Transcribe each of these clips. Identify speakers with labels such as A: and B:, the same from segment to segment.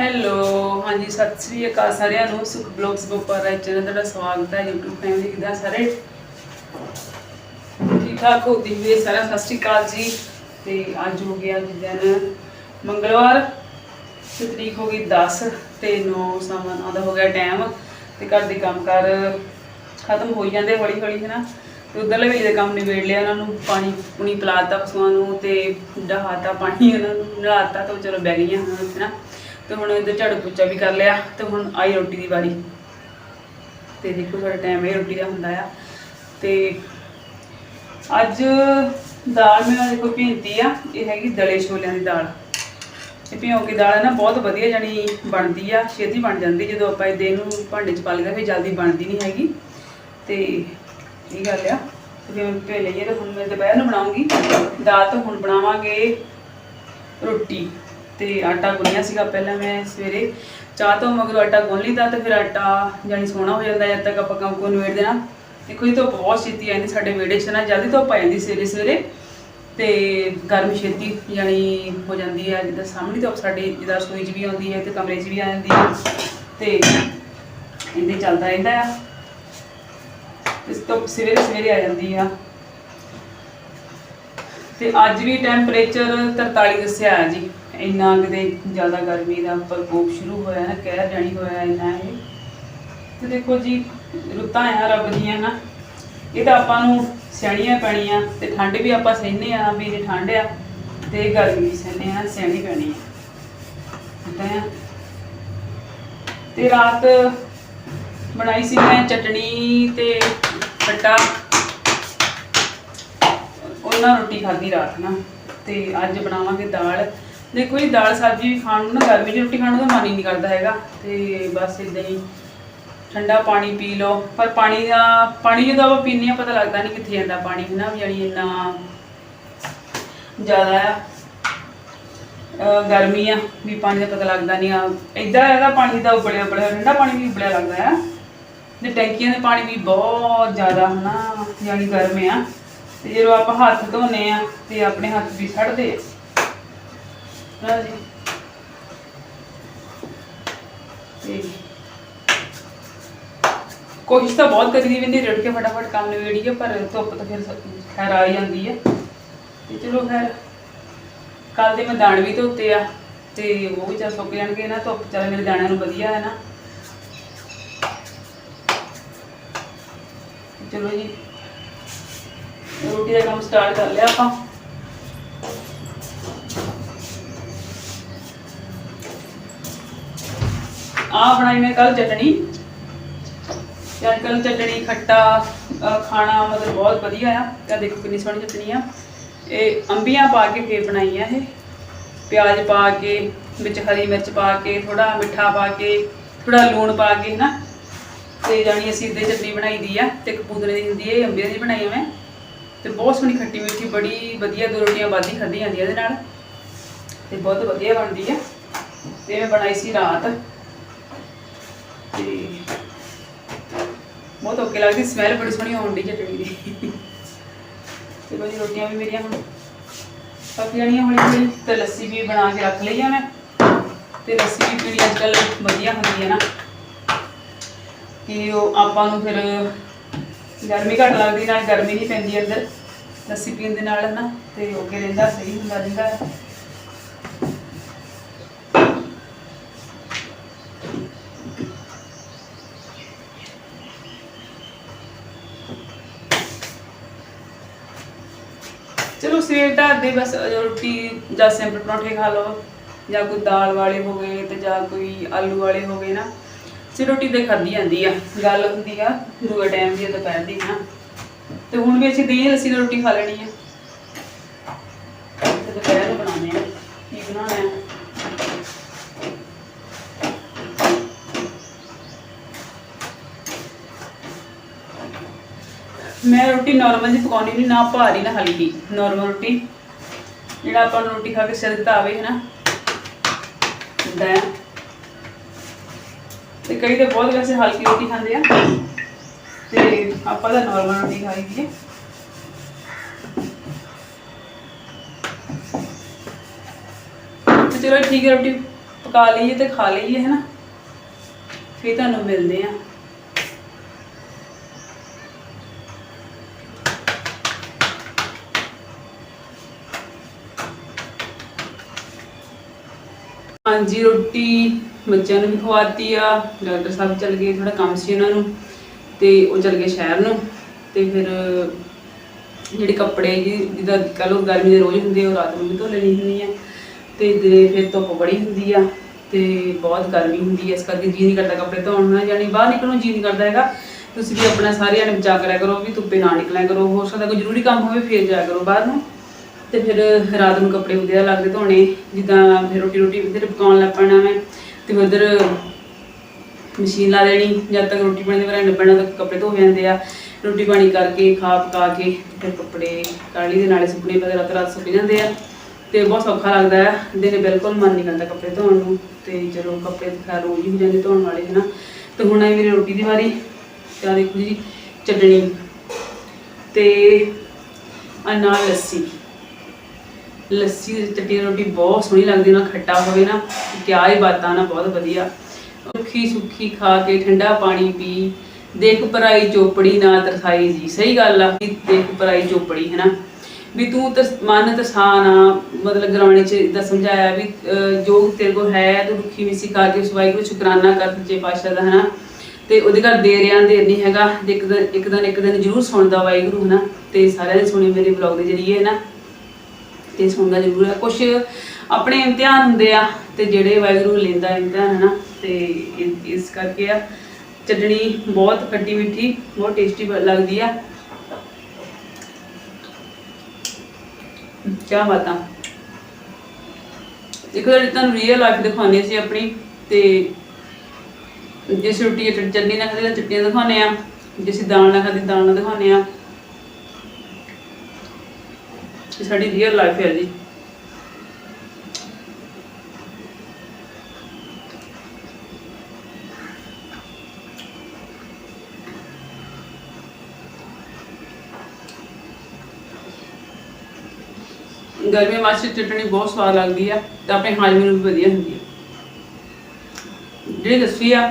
A: Hello, ਹਾਂਜੀ, ਸਤਿ ਸ੍ਰੀ ਅਕਾਲ ਸਾਰਿਆਂ ਨੂੰ। ਸੁਖ ਬਲੌਗਸ ਗੋਪਾਲ ਰਾਏ ਚੈਨਲ ਤੁਹਾਡਾ ਸਵਾਗਤ ਹੈ, YouTube ਫੈਮਿਲੀ ਕਿਦਾਂ ਸਾਰੇ? ਠੀਕ ਠਾਕ ਹੋ ਦਿਵੇ ਸਾਰਾ ਸਤਿ ਸ੍ਰੀ ਅਕਾਲ ਜੀ। ਤੇ ਅੱਜ ਹੋ ਗਿਆ ਦਿਨ ਮੰਗਲਵਾਰ, ਤੇ ਤਰੀਕ ਹੋ ਗਈ 10 ਤੇ 9 ਸਮਾਂ ਨੌ ਹੋ ਗਿਆ ਟਾਈਮ ਤੇ ਘਰ ਦੇ ਕੰਮ ਕਰ ਖਤਮ ਹੋਈ ਜਾਂਦੇ ਹੌਲੀ ਹੌਲੀ ਹੈ ਨਾ ਤੇ ਉਧਰਲੇ ਵੀ ਦੇ ਕੰਮ ਨਿਬੇੜ ਲਿਆ ਉਹਨਾਂ ਨੂੰ, ਪਾਣੀ ਪੁਣੀ ਪਿਲਾਤਾ ਪਸ਼ੂਆਂ ਨੂੰ ਤੇ ਡਹਾਤਾ ਪਾਣੀ ਉਹਨਾਂ ਨੂੰ ਨਲਾਤਾ ਤਾਂ ਉਹ ਚਲੋ ਬਹਿ ਗਈਆਂ ਹੁਣ ਉੱਥੇ ਨਾ ਤੇ ਹੁਣ ਇੱਧਰ ਝਾੜੂ ਪੋਚਾ ਵੀ ਕਰ ਲਿਆ ਤੇ ਹੁਣ ਆਈ ਰੋਟੀ ਦੀ ਵਾਰੀ। ਤੇ ਦੇਖੋ ਸਾਡਾ ਟਾਈਮ ਇਹ ਰੋਟੀ ਦਾ ਹੁੰਦਾ ਆ। ਤੇ ਅੱਜ ਦਾਲ ਮੈਂ ਦੇਖੋ ਭਿੰਤੀ ਆ, ਇਹ ਹੈਗੀ ਦਲੇ ਛੋਲਿਆਂ ਦੀ ਦਾਲ। ਇਹ ਭਿਉਂ ਕੇ ਦਾਲ ਹੈ ਨਾ, ਬਹੁਤ ਵਧੀਆ ਜਾਨੀ ਬਣਦੀ ਆ, ਛੇਤੀ ਬਣ ਜਾਂਦੀ, ਜਦੋਂ ਆਪਾਂ ਇਹਦੇ ਨੂੰ ਭਾਂਡੇ 'ਚ ਪਾ ਲਈਦਾ, ਫਿਰ ਜਲਦੀ ਬਣਦੀ ਨਹੀਂ ਹੈਗੀ। ਤੇ ਇਹ ਗੱਲ ਆ, ਤੇ ਫਿਰ ਮੈਂ ਭੇ ਲਈਏ ਤਾਂ ਹੁਣ ਮੈਂ ਦੁਪਹਿਰ ਨੂੰ ਬਣਾਉਂਗੀ। ਦਾਲ ਤਾਂ ਹੁਣ ਬਣਾਵਾਂਗੇ ਰੋਟੀ। ਤੇ ਆਟਾ ਗੁੰਨਿਆ ਸੀਗਾ ਪਹਿਲਾਂ ਮੈਂ ਸਵੇਰੇ। ਚਾਹ ਤੋਂ ਮਗਰੋਂ ਆਟਾ ਗੁੰਨ ਲਈਦਾ ਤੇ ਫਿਰ ਆਟਾ ਜਾਨੀ ਸੋਹਣਾ ਹੋ ਜਾਂਦਾ, ਜਦ ਤੱਕ ਆਪਾਂ ਕੰਮ ਕੋ ਨਿਬੇੜ ਦੇਣਾ। ਦੇਖੋ ਇਹ ਤਾਂ ਬਹੁਤ ਛੇਤੀ ਆਉਂਦੀ ਸਾਡੇ ਵਿਹੜੇ 'ਚ ਨਾ ਜਲਦੀ ਧੁੱਪ ਆ ਜਾਂਦੀ ਸਵੇਰੇ ਸਵੇਰੇ। ਤੇ ਗਰਮ ਛੇਤੀ ਜਾਨੀ ਹੋ ਜਾਂਦੀ ਹੈ ਜਿੱਦਾਂ ਸਾਹਮਣੇ ਧੁੱਪ ਸਾਡੇ, ਜਿੱਦਾਂ ਰਸੋਈ 'ਚ ਵੀ ਆਉਂਦੀ ਹੈ ਤੇ ਕਮਰੇ 'ਚ ਵੀ ਆ ਜਾਂਦੀ ਹੈ ਤੇ ਇਹਦੇ ਚੱਲਦਾ ਰਹਿੰਦਾ ਆ। ਇਸ ਤੋਂ ਸਵੇਰੇ ਸਵੇਰੇ ਆ ਜਾਂਦੀ ਆ। ਤੇ ਅੱਜ ਵੀ ਟੈਂਪਰੇਚਰ 43 ਦੱਸਿਆ ਆ ਜੀ। ਇੰਨਾ ਕਿਤੇ ਜ਼ਿਆਦਾ ਗਰਮੀ ਦਾ ਪ੍ਰਕੋਪ ਸ਼ੁਰੂ ਹੋਇਆ ਨਾ, ਕਹਿ ਜਾਣੀ ਹੋਇਆ ਇੰਨਾ ਇਹ। ਤੇ ਦੇਖੋ ਜੀ, ਰੁੱਤਾਂ ਆ ਰੱਬ ਦੀਆਂ ਨਾ। ਇਹ ਤਾਂ ਆਪਾਂ ਨੂੰ ਸਿਆਣੀਆਂ ਪੈਣੀਆਂ ਤੇ ਠੰਡ ਵੀ ਆਪਾਂ ਸਹਿਨੇ ਆ, ਵੀ ਜੇ ਠੰਡ ਆ ਤੇ ਗਰਮੀ ਵੀ ਸਹਿੰਦੇ ਆ, ਸਿਆਣੀ ਪੈਣੀ ਆ। ਏਦਾਂ ਤੇ ਰਾਤ ਬਣਾਈ ਸੀ ਮੈਂ ਚਟਣੀ ਤੇ ਖੱਟਾ ਉਹਨਾਂ ਰੋਟੀ ਖਾਧੀ ਰਾਤ ਨਾ। ਤੇ ਅੱਜ ਬਣਾਵਾਂਗੇ ਦਾਲ। ਦੇਖੋ ਇਹ ਦਾਲ ਸਬਜ਼ੀ ਖਾਣ ਨੂੰ ਨਾ ਗਰਮੀ 'ਚ ਰੋਟੀ ਖਾਣ ਨੂੰ ਤਾਂ ਮਨ ਹੀ ਨਹੀਂ ਕਰਦਾ ਹੈਗਾ। ਤੇ ਬਸ ਇਦਾਂ ਹੀ ਠੰਡਾ ਪਾਣੀ ਪੀ ਲਓ। ਪਰ ਪਾਣੀ ਦਾ, ਪਾਣੀ ਜਦੋਂ ਆਪਾਂ ਪੀਂਦੇ ਆ ਪਤਾ ਲੱਗਦਾ ਨਹੀਂ ਕਿੱਥੇ ਜਾਂਦਾ ਪਾਣੀ ਹੈ ਵੀ ਜਾਣੀ ਇੰਨਾ ਜ਼ਿਆਦਾ ਆ। ਗਰਮੀ ਆ, ਵੀ ਪਾਣੀ ਦਾ ਪਤਾ ਲੱਗਦਾ ਨਹੀਂ ਆ। ਇਦਾਂ ਹੈਗਾ ਪਾਣੀ ਦਾ ਉਬਲਿਆ ਉਬਲਿਆ, ਠੰਡਾ ਪਾਣੀ ਵੀ ਉਬਲਿਆ ਲੱਗਦਾ ਆ। ਤੇ ਟੈਂਕੀਆਂ ਦੇ ਪਾਣੀ ਵੀ ਬਹੁਤ ਜ਼ਿਆਦਾ, ਹਨਾ? ਯਾਨੀ ਗਰਮ ਆ। ਤੇ ਜਦੋਂ ਆਪਾਂ ਹੱਥ ਧੋਨੇ ਆ ਤੇ ਆਪਣੇ ਹੱਥ ਵੀ ਸੜਦੇ ਆ। ਹਾਂ ਜੀ ਕੋਸ਼ਿਸ਼ ਤਾਂ ਬਹੁਤ ਕਰੀ ਦੀ ਵੀ ਰੜ ਕੇ ਫਟਾਫਟ ਕੰਮ ਨਿਬੇੜੀਏ ਪਰ ਧੁੱਪ ਤਾਂ ਫਿਰ ਸ- ਖੈਰ ਆ ਹੀ ਜਾਂਦੀ ਹੈ ਤੇ ਚਲੋ ਖੈਰ ਕੱਲ ਦੇ ਮੈਂ ਦਾਣ ਵੀ ਧੋਤੇ ਆ, ਤੇ ਉਹ ਵੀ ਚੱਲ ਸੁੱਕ ਜਾਣਗੇ ਨਾ ਧੁੱਪ, ਚੱਲ ਮੇਰੇ ਦਾਣਿਆਂ ਨੂੰ ਵਧੀਆ ਹੈ ਨਾ। ਚਲੋ ਜੀ, ਰੋਟੀ ਦਾ ਕੰਮ ਸਟਾਰਟ ਕਰ ਲਿਆ ਆਪਾਂ। ਆ ਬਣਾਈ ਮੈਂ ਕੱਲ ਚਟਣੀ। ਤੇ ਅੱਜ ਕੱਲ੍ਹ ਚਟਣੀ, ਖੱਟਾ ਖਾਣਾ ਮਤਲਬ ਬਹੁਤ ਵਧੀਆ ਆ। ਇਹ ਦੇਖੋ ਕਿੰਨੀ ਸੋਹਣੀ ਚਟਣੀ ਆ। ਇਹ ਅੰਬੀਆਂ ਪਾ ਕੇ ਫੇਰ ਬਣਾਈ ਆ ਇਹ। ਪਿਆਜ਼ ਪਾ ਕੇ, ਵਿੱਚ ਹਰੀ ਮਿਰਚ ਪਾ ਕੇ ਥੋੜਾ ਮਿੱਠਾ ਪਾ ਕੇ ਥੋੜਾ ਲੂਣ ਪਾ ਕੇ ਨਾ ਤੇ ਜਾਣੀ ਅਸੀਂ ਇੱਦੇ ਚਟਨੀ ਬਣਾਈ ਦੀ ਆ ਤੇ ਕਪੂਤਰੇ ਦੀ ਹੁੰਦੀ ਹੈ ਇਹ ਅੰਬੀਆਂ ਦੀ ਬਣਾਈ ਆ ਮੈਂ। ਤੇ ਬਹੁਤ ਸੋਹਣੀ ਖੱਟੀ ਮਿੱਠੀ, ਬੜੀ ਵਧੀਆ ਦੋ ਰੋਟੀਆਂ ਵਾਧੀ ਖਾਧੀ ਜਾਂਦੀ ਇਹਦੇ ਨਾਲ। ਤੇ ਬਹੁਤ ਵਧੀਆ ਬਣਦੀ ਆ। ਤੇ ਮੈਂ ਬਣਾਈ ਸੀ ਰਾਤ ਤੇ ਬਹੁਤ ਓਕੇ ਲੱਗਦੀ ਸਮੈਲ ਬੜੀ ਸੋਹਣੀ ਆਉਂਦੀ ਚਟਣੀ ਦੀ। ਤੇ ਬੜੀ ਰੋਟੀਆਂ ਵੀ ਮੇਰੀਆਂ ਹੁਣ ਪੱਕ ਜਾਣੀਆਂ ਹੌਲੀ ਹੌਲੀ ਤੇ ਲੱਸੀ ਵੀ ਬਣਾ ਕੇ ਰੱਖ ਲਈ ਆ ਮੈਂ। ਤੇ ਲੱਸੀ ਵੀ ਪੀਣੀ ਅੱਜ ਕੱਲ੍ਹ ਵਧੀਆ ਹੁੰਦੀ ਹੈ ਨਾ। ਕਿ ਉਹ ਆਪਾਂ ਨੂੰ ਫਿਰ ਗਰਮੀ ਘੱਟ ਲੱਗਦੀ, ਨਾਲ ਗਰਮੀ ਨਹੀਂ ਪੈਂਦੀ ਅੰਦਰ। ਲੱਸੀ ਪੀਣ ਦੇ ਨਾਲ ਨਾ, ਤੇ ਓਕੇ ਰਹਿੰਦਾ, ਸਹੀ ਹੁੰਦਾ ਰਹਿੰਦਾ। ਚਲੋ ਸਵੇਰ ਦਾ ਦੇ ਬਸ ਰੋਟੀ ਜਾਂ ਸਿੰਪਲ ਪਰੌਂਠੇ ਖਾ ਲਓ, ਜਾਂ ਕੋਈ ਦਾਲ ਵਾਲੇ ਹੋ ਗਏ ਤੇ ਜਾਂ ਕੋਈ ਆਲੂ ਵਾਲੇ ਹੋ ਗਏ ਨਾ ਸੇ ਰੋਟੀ ਤੇ ਖਾਧੀ ਜਾਂਦੀ ਆ, ਗੱਲ ਹੁੰਦੀ ਆ, ਦੂਏ ਟਾਈਮ ਦੀ ਦੁਪਹਿਰ ਦੀ ਨਾ। ਤੇ ਹੁਣ ਵੀ ਅਸੀਂ ਦਹੀਂ ਲੱਸੀ ਨਾਲ ਰੋਟੀ ਖਾ ਲੈਣੀ ਆ। ਦੁਪਹਿਰ ਨੂੰ ਬਣਾਉਣੇ ਆ, ਕੀ ਬਣਾਉਣਾ ਹੈ ਮੈਂ ਰੋਟੀ ਨਾਰਮਲ ਜੀ ਪਕਾਉਣੀ ਨਹੀਂ ਨਾ ਭਾਰੀ ਨਾ ਹਲਕੀ ਨਾਰਮਲ ਰੋਟੀ। ਜਿਹੜਾ ਆਪਾਂ ਨੂੰ ਰੋਟੀ ਖਾ ਕੇ ਸਿਰ ਦਿੱਤਾ ਆਵੇ ਹੈ ਨਾ ਹੁੰਦਾ ਹੈ ਤੇ ਕਈ ਤਾਂ ਬਹੁਤ ਵੈਸੇ ਹਲਕੀ ਰੋਟੀ ਖਾਂਦੇ ਆ। ਤੇ ਆਪਾਂ ਤਾਂ ਨਾਰਮਲ ਰੋਟੀ ਖਾਈ ਦੀ ਹੈ ਚਲੋ ਠੀਕ ਹੈ ਰੋਟੀ ਪਕਾ ਲਈਏ ਤੇ ਖਾ ਲਈਏ ਹੈ ਨਾ ਫਿਰ ਤੁਹਾਨੂੰ ਮਿਲਦੇ ਆ। ਹਾਂਜੀ ਰੋਟੀ ਬੱਚਿਆਂ ਨੂੰ ਵੀ ਖਵਾਤੀ ਆ ਡਾਕਟਰ ਸਾਹਿਬ ਚਲ ਗਏ ਥੋੜਾ ਕੰਮ ਸੀ ਉਹਨਾਂ ਨੂੰ ਤੇ ਉਹ ਚਲ ਗਏ ਸ਼ਹਿਰ ਨੂੰ ਤੇ ਫਿਰ ਜਿਹੜੇ ਕੱਪੜੇ ਜੀ ਜਿੱਦਾਂ ਕਹ ਲੋ ਗਰਮੀ ਦੇ ਰੋਜ਼ ਹੁੰਦੇ ਆ, ਉਹ ਰਾਤ ਨੂੰ ਵੀ ਧੋ ਲੈਣੀ ਹੁੰਦੀ ਆ ਤੇ ਦਿਨੇ ਫਿਰ ਧੁੱਪ ਬੜੀ ਹੁੰਦੀ ਆ ਤੇ ਬਹੁਤ ਗਰਮੀ ਹੁੰਦੀ ਆ ਇਸ ਕਰਕੇ ਜੀ ਨਹੀਂ ਕਰਦਾ ਕੱਪੜੇ ਧੋਣ ਨੂੰ ਜਾਨੀ ਬਾਹਰ ਨਿਕਲਣ ਨੂੰ ਜੀ ਨਹੀਂ ਕਰਦਾ ਹੈਗਾ। ਤੁਸੀਂ ਵੀ ਆਪਣਾ ਸਾਰੇ ਜਣੇ ਬਚਾ ਕਰਿਆ ਕਰੋ ਵੀ ਧੁੱਪੇ ਨਾ ਨਿਕਲਿਆ ਕਰੋ ਹੋ ਸਕਦਾ ਕੋਈ ਜ਼ਰੂਰੀ ਕੰਮ ਹੋਵੇ ਫੇਰ ਜਾਇਆ ਕਰੋ ਬਾਹਰ ਨੂੰ। ਤੇ ਫਿਰ ਰਾਤ ਨੂੰ ਕੱਪੜੇ ਵਧੀਆ ਲੱਗਦੇ ਧੋਣੇ, ਜਿੱਦਾਂ ਫਿਰ ਰੋਟੀ ਰੋਟੀ ਇੱਧਰ ਪਕਾਉਣ ਲੱਗ ਪੈਣਾ ਮੈਂ ਤੇ ਉਧਰ ਮਸ਼ੀਨ ਲਾ ਲੈਣੀ, ਜਦ ਤੱਕ ਰੋਟੀ ਪਾਣੀ ਦੇ ਬਾਰੇ ਨਿਬੜਨਾ ਤੱਕ ਕੱਪੜੇ ਧੋ ਜਾਂਦੇ ਆ। ਰੋਟੀ ਪਾਣੀ ਕਰਕੇ, ਖਾ ਪਕਾ ਕੇ ਫਿਰ ਕੱਪੜੇ ਕਾਲੀ ਦੇ ਨਾਲੇ ਸੁੱਕਣੇ ਪਏ, ਰਾਤ ਰਾਤ ਸੁੱਕ ਜਾਂਦੇ ਆ। ਤੇ ਬਹੁਤ ਸੌਖਾ ਲੱਗਦਾ ਹੈ ਦਿਨੇ ਬਿਲਕੁਲ ਮਨ ਨਹੀਂ ਕਰਦਾ ਕੱਪੜੇ ਧੋਣ ਨੂੰ। ਤੇ ਚਲੋ ਕੱਪੜੇ ਖੈਰ ਰੋਜ਼ ਹੀ ਹੋ ਜਾਂਦੇ ਧੋਣ ਵਾਲੇ, ਹਨਾ। ਤੇ ਹੁਣ ਆਈ ਮੇਰੀ ਰੋਟੀ ਦੀ ਵਾਰੀ, ਤੇ ਆਹ ਦੇਖੋ ਜੀ, ਚਟਣੀ ਤੇ ਆ ਲੱਸੀ। ਲੱਸੀ ਦੀ ਚਟਨੀ ਰੋਟੀ ਬਹੁਤ ਸੋਹਣੀ ਲੱਗਦੀ ਨਾ ਖੱਟਾ ਹੋਵੇ ਨਾ ਕਿਆ ਹੀ ਬਾਤਾਂ ਨਾ ਬਹੁਤ ਵਧੀਆ। ਸੁੱਖੀ ਸੁੱਖੀ ਖਾ ਕੇ ਠੰਡਾ ਪਾਣੀ ਪੀ। ਦੇਖ ਪਰਾਈ ਚੋਪੜੀ ਨਾ ਤਰਸਾਈ ਜੀ ਸਹੀ ਗੱਲ ਆ। ਦੇਖ ਪਰਾਈ ਚੋਪੜੀ ਹੈ ਨਾ? ਵੀ ਤੂੰ ਤਸ ਮਨ ਆ ਮਤਲਬ ਗਰਾਣੇ ਚ ਇਦਾਂ ਸਮਝਾਇਆ ਵੀ ਅਹ, ਜੋ ਤੇਰੇ ਕੋ ਹੈ ਤੂੰ ਦੁੱਖੀ ਵੀ ਸਿਖਾ ਕੇ ਉਸ ਵਾਹਿਗੁਰੂ ਸ਼ੁਕਰਾਨਾ ਕਰ ਸੱਚੇ ਪਾਤਸ਼ਾਹ ਦਾ ਹਨਾ ਤੇ ਉਹਦੇ ਘਰ ਦੇ ਰਿਆਂ ਦੇ ਨਹੀਂ ਹੈਗਾ ਇੱਕ ਦਿਨ ਇੱਕ ਦਿਨ ਇੱਕ ਦਿਨ ਜ਼ਰੂਰ ਸੁਣਦਾ ਵਾਹਿਗੁਰੂ ਹਨਾ ਤੇ ਸਾਰਿਆਂ ਨੇ ਸੁਣੀ ਮੇਰੇ ਬਲੌਗ ਦੇ ਜਰੀਏ ਹਨਾ ਤੇ ਸੁਣਦਾ ਜ਼ਰੂਰ ਹੈ ਕੁਝ ਆਪਣੇ ਇਮਤਿਹਾਨ ਹੁੰਦੇ ਆ ਤੇ ਜਿਹੜੇ ਵਾਹਿਗੁਰੂ ਲੈਂਦਾ ਇਮਤਿਹਾਨ, ਹਨਾ? ਤੇ ਇਸ- ਇਸ ਕਰਕੇ ਆ। ਚਟਣੀ ਬਹੁਤ ਖੱਟੀ ਮਿੱਠੀ, ਬਹੁਤ ਟੇਸਟੀ ਲੱਗਦੀ ਆ। ਕੀ ਬਾਤਾਂ। ਇੱਕ ਵਾਰ ਤੁਹਾਨੂੰ ਰੀਅਲ ਲਾਈਫ ਦਿਖਾਉਣੀ ਸੀ ਆਪਣੀ, ਤੇ ਜਿਸ ਰੋਟੀ ਚ ਚਟਨੀ ਨਾਲ ਖਾਦੀ ਤਾਂ ਚਟਨੀ ਦਿਖਾਉਣੇ ਆ। ਅਸੀਂ ਦਾਲ ਨਾਲ ਖਾਦੀ ਦਾਲ ਨਾਲ ਦਿਖਾਉਣੇ ਆ। ਇਹ ਸਾਡੀ ਰੀਅਲ ਲਾਈਫ ਹੈ ਜੀ। ਗਰਮੀ ਮਾਸੀ ਚਟਣੀ ਬਹੁਤ ਸਵਾਦ ਲੱਗਦੀ ਆ ਤੇ ਆਪਣੇ ਹਾਜ਼ਮੇ ਨੂੰ ਵੀ ਵਧੀਆ ਹੁੰਦੀ ਆ। ਜਿਹੜੀ ਲੱਸੀ ਆ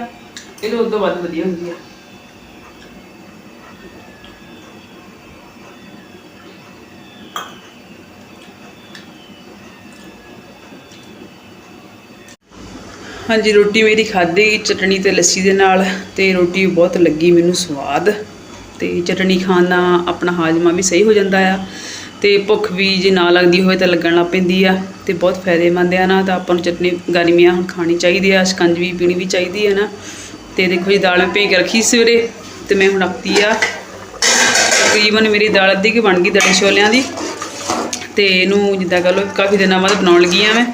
A: ਇਹ ਤੋਂ ਵੱਧ ਵਧੀਆ ਹੁੰਦੀ ਆ। ਹਾਂਜੀ, ਰੋਟੀ ਮੇਰੀ ਖਾਧੀ, ਚਟਣੀ ਤੇ ਲੱਸੀ ਦੇ ਨਾਲ ਤੇ ਰੋਟੀ ਬਹੁਤ ਲੱਗੀ ਮੈਨੂੰ ਸਵਾਦ ਤੇ ਚਟਣੀ ਖਾਣ ਨਾਲ ਆਪਣਾ ਹਾਜ਼ਮਾ ਵੀ ਸਹੀ ਹੋ ਜਾਂਦਾ ਆ ਤੇ ਭੁੱਖ ਵੀ ਜੇ ਨਾ ਲੱਗਦੀ ਹੋਵੇ ਤਾਂ ਲੱਗਣ ਲੱਗ ਪੈਂਦੀ ਆ ਤੇ ਬਹੁਤ ਫਾਇਦੇਮੰਦ ਆ ਨਾ, ਤਾਂ ਆਪਾਂ ਨੂੰ ਚਟਨੀ ਗਰਮੀਆਂ ਹੁਣ ਖਾਣੀ ਚਾਹੀਦੀ ਆ ਸ਼ਿਕੰਜਵੀ ਪੀਣੀ ਵੀ ਚਾਹੀਦੀ ਹੈ ਨਾ। ਤੇ ਦੇਖੋ ਜੀ, ਦਾਲ ਮੈਂ ਭੇ ਕੇ ਰੱਖੀ ਸਵੇਰੇ ਤੇ ਮੈਂ ਹੁਣ ਰੱਖਤੀ ਆ। ਤਕਰੀਬਨ ਮੇਰੀ ਦਾਲ ਅੱਧੀ ਕਿ ਬਣ ਗਈ ਦੜੇ ਛੋਲਿਆਂ ਦੀ ਤੇ ਇਹਨੂੰ ਜਿੱਦਾਂ ਕਹ ਲਓ ਕਾਫੀ ਦਿਨਾਂ ਬਾਅਦ ਬਣਾਉਣ ਲੱਗੀ ਆ ਮੈਂ।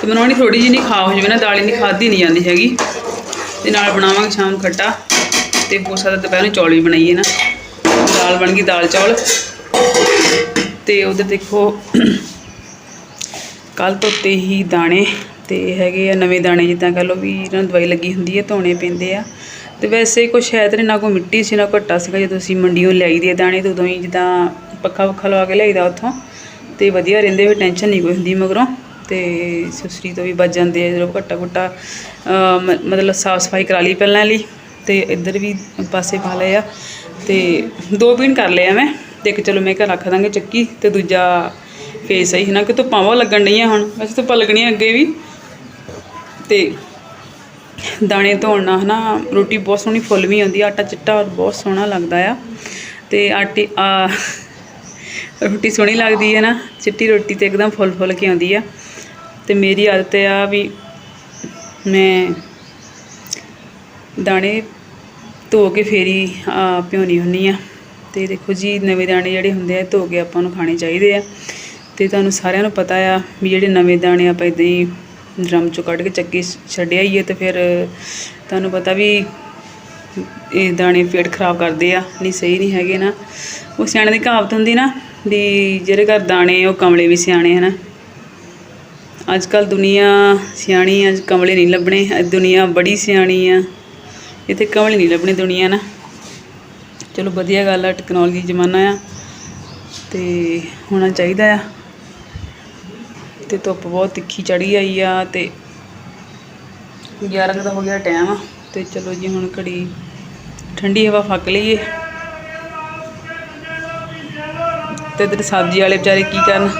A: ਤੇ ਬਣਾਉਣੀ ਥੋੜੀ ਜਿਹੀ ਨਹੀਂ ਖਾ ਹੋ ਜਾਵੇ ਨਾ ਦਾਲ ਇੰਨੀ ਖਾਧੀ ਨਹੀਂ ਜਾਂਦੀ ਹੈਗੀ। ਤੇ ਨਾਲ ਬਣਾਵਾਂਗੇ ਸ਼ਾਮ ਖੱਟਾ। ਤੇ ਹੋ ਸਕਦਾ ਦੁਪਹਿਰ ਨੂੰ ਚੌਲ ਵੀ ਬਣਾਈਏ ਨਾ। ਦਾਲ ਬਣ ਗਈ ਦਾਲ ਚੌਲ। ਤੇ ਉਧਰ ਦੇਖੋ ਕੱਲ ਧੋਤੇ ਹੀ ਦਾਣੇ। ਤੇ ਹੈਗੇ ਆ ਨਵੇਂ ਦਾਣੇ, ਜਿੱਦਾਂ ਕਹ ਲਓ ਵੀ ਇਹਨਾਂ ਨੂੰ ਦਵਾਈ ਲੱਗੀ ਹੁੰਦੀ ਹੈ ਧੋਣੇ ਪੈਂਦੇ ਆ। ਤੇ ਵੈਸੇ ਕੁਛ ਹੈ ਤੇ ਨਾ ਕੋਈ ਮਿੱਟੀ ਸੀ, ਨਾ ਘੱਟਾ ਸੀਗਾ। ਜਦੋਂ ਅਸੀਂ ਮੰਡੀੋਂ ਲਿਆਈ ਦੇ ਦਾਣੇ, ਤੇ ਉਦੋਂ ਹੀ ਜਿੱਦਾਂ ਪੱਖਾ ਪੱਖਾ ਲਵਾ ਕੇ ਲਿਆਈਦਾ ਉੱਥੋਂ। ਤੇ ਵਧੀਆ ਰਹਿੰਦੇ ਵੀ ਟੈਨਸ਼ਨ ਨਹੀਂ ਕੋਈ ਹੁੰਦੀ ਮਗਰੋਂ। ਤੇ ਸੁਸਰੀ ਤੋਂ ਵੀ ਬਚ ਜਾਂਦੇ ਆ, ਜਦੋਂ ਘੱਟਾ ਘੁੱਟਾ ਮ- ਮਤਲਬ ਸਾਫ਼ ਸਫ਼ਾਈ ਕਰਾ ਲਈ ਪਹਿਲਾਂ ਲਈ, ਤੇ ਇੱਧਰ ਵੀ ਪਾਸੇ ਪਾ ਲਏ ਆ, ਤੇ ਦੋ ਪੀਣ ਕਰ ਲਿਆ ਮੈਂ, ਤੇ ਇੱਕ ਚਲੋ ਮੈਂ ਘਰ ਰੱਖ ਦਾਂਗੇ ਚੱਕੀ, ਤੇ ਦੂਜਾ ਫੇਸ ਹੈ ਨਾ ਕਿ ਧੁੱਪਾਂ ਬਹੁਤ ਲੱਗਣ ਡਈਆਂ ਹੁਣ, ਵੈਸੇ ਧੁੱਪਾਂ ਲੱਗਣੀਆਂ ਅੱਗੇ ਵੀ, ਤੇ ਦਾਣੇ ਧੋਣ ਨਾਲ ਹਨਾ, ਰੋਟੀ ਬਹੁਤ ਸੋਹਣੀ ਫੁੱਲ ਵੀ ਆਉਂਦੀ ਆਟਾ ਚਿੱਟਾ ਔਰ ਬਹੁਤ ਸੋਹਣਾ ਲੱਗਦਾ ਆ, ਤੇ ਆਟੇ ਰੋਟੀ ਸੋਹਣੀ ਲੱਗਦੀ ਹੈ ਨਾ, ਚਿੱਟੀ ਰੋਟੀ ਤੇ ਇੱਕਦਮ ਫੁੱਲ ਫੁੱਲ ਕੇ ਆਉਂਦੀ ਆ ਤੇ ਮੇਰੀ ਆਦਤ ਆ ਵੀ ਮੈਂ ਦਾਣੇ ਧੋ ਕੇ ਫੇਰੀ ਭਿਉਣੀ ਹੁੰਨੀ ਆ। ਤੇ ਦੇਖੋ ਜੀ, ਨਵੇਂ ਦਾਣੇ ਜਿਹੜੇ ਹੁੰਦੇ ਆ, ਧੋ ਕੇ ਆਪਾਂ ਨੂੰ ਖਾਣੇ ਚਾਹੀਦੇ ਆ। ਤੇ ਤੁਹਾਨੂੰ ਸਾਰਿਆਂ ਨੂੰ ਪਤਾ ਆ ਵੀ ਜਿਹੜੇ ਨਵੇਂ ਦਾਣੇ ਆਪਾਂ ਇਦਾਂ ਹੀ ਡਰਮ ਚੋਂ ਕੱਢ ਕੇ ਚੱਕੀ ਛੱਡਿਆ ਹੀ ਹੈ ਤੇ ਫਿਰ ਤੁਹਾਨੂੰ ਪਤਾ ਵੀ ਇਹ ਦਾਣੇ ਪੇਟ ਖਰਾਬ ਕਰਦੇ ਆ, ਨਹੀਂ ਸਹੀ ਨਹੀਂ ਹੈਗੇ ਨਾ। ਉਹ ਸਿਆਣੇ ਦੀ ਕਹਾਵਤ ਹੁੰਦੀ ਨਾ ਵੀ ਜਿਹੜੇ ਘਰ ਦਾਣੇ ਉਹ ਕਮਲੇ ਵੀ ਸਿਆਣੇ ਹਨਾ ਅੱਜ ਕੱਲ ਦੁਨੀਆ ਸਿਆਣੀ ਆ ਕਮਲੇ ਨਹੀਂ ਲੱਭਣੇ, ਅੱਜ ਦੁਨੀਆ ਬੜੀ ਸਿਆਣੀ ਆ। ਇੱਥੇ ਕਮਲੇ ਨਹੀਂ ਲੱਭਣੇ ਦੁਨੀਆ ਨਾ। ਚਲੋ ਵਧੀਆ ਗੱਲ ਆ ਟੈਕਨੋਲੋਜੀ ਜ਼ਮਾਨਾ ਆ, ਤੇ ਹੋਣਾ ਚਾਹੀਦਾ ਆ। ਤੇ ਧੁੱਪ ਬਹੁਤ ਤਿੱਖੀ ਚੜੀ ਆਈ ਆ, ਤੇ 11 ਕੁ ਦਾ ਹੋ ਗਿਆ ਟਾਈਮ ਤੇ ਚਲੋ ਜੀ ਹੁਣ ਘੜੀ ਠੰਡੀ ਹਵਾ ਫੱਕ ਲਈਏ। ਤੇ ਇਧਰ ਸਬਜ਼ੀ ਵਾਲੇ ਵਿਚਾਰੇ ਕੀ ਕਰਨ?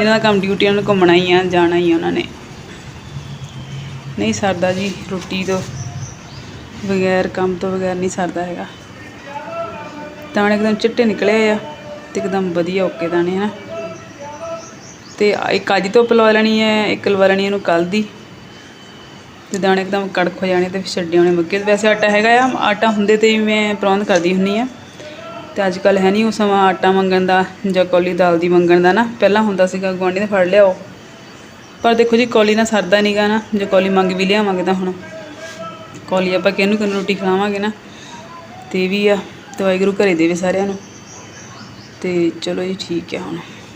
A: ਇਹਨਾਂ ਦਾ ਕੰਮ ਡਿਊਟੀ ਉਹਨਾਂ ਨੂੰ ਘੁੰਮਣਾ ਹੀ ਆ, ਜਾਣਾ ਹੀ ਆ ਉਹਨਾਂ ਨੇ। ਨਹੀਂ ਸਰਦਾ ਜੀ, ਰੋਟੀ ਤੋਂ ਬਗੈਰ, ਕੰਮ ਤੋਂ ਬਗੈਰ ਨਹੀਂ ਸਰਦਾ ਹੈਗਾ। ਦਾਣੇ ਇੱਕਦਮ ਚਿੱਟੇ ਨਿਕਲੇ ਆ ਤੇ ਇੱਕਦਮ ਵਧੀਆ ਓਕੇ ਦਾਣੇ ਹਨਾ। ਤੇ ਇੱਕ ਅੱਜ ਤੋਂ ਪਲਵਾ ਲੈਣੀ ਹੈ, ਇੱਕ ਲਵਾ ਲੈਣੀ ਇਹਨੂੰ ਕੱਲ ਦੀ। ਤੇ ਦਾਣੇ ਇੱਕਦਮ ਕੜਕ ਹੋ ਜਾਣੇ ਤੇ ਫਿਰ ਛੱਡੇ ਹੋਣੇ ਮੱਕੇ। ਵੈਸੇ ਆਟਾ ਹੈਗਾ ਆ, ਆਟਾ ਹੁੰਦੇ ਤੇ ਵੀ ਮੈਂ ਪ੍ਰਬੰਧ ਕਰਦੀ ਹੁੰਨੀ ਆ ਤੇ ਅੱਜ ਕੱਲ ਹੈ ਨਹੀਂ ਉਹ ਸਮਾਂ ਆਟਾ ਮੰਗਣ ਦਾ ਜਾਂ ਕੌਲੀ ਦਾਲ ਦੀ ਮੰਗਣ ਦਾ ਨਾ। ਪਹਿਲਾਂ ਹੁੰਦਾ ਸੀਗਾ ਗੁਆਂਢੀ ਨੇ ਫੜ ਲਿਆਓ ਪਰ ਦੇਖੋ ਜੀ, ਕੌਲੀ ਨਾਲ ਸਰਦਾ ਨਹੀਂਗਾ ਨਾ, ਜੇ ਕੌਲੀ ਮੰਗ ਵੀ ਲਿਆਵਾਂਗੇ ਤਾਂ ਹੁਣ ਕੌਲੀ ਆਪਾਂ ਕਿਹਨੂੰ ਕਿਹਨੂੰ ਰੋਟੀ ਖਿਲਾਵਾਂਗੇ ਨਾ। ਤੇ ਇਹ ਵੀ ਆ ਤੇ ਵਾਹਿਗੁਰੂ ਘਰੇ ਦੇਵੇ ਸਾਰਿਆਂ ਨੂੰ। ਤੇ ਚਲੋ ਜੀ, ਠੀਕ ਹੈ ਹੁਣ।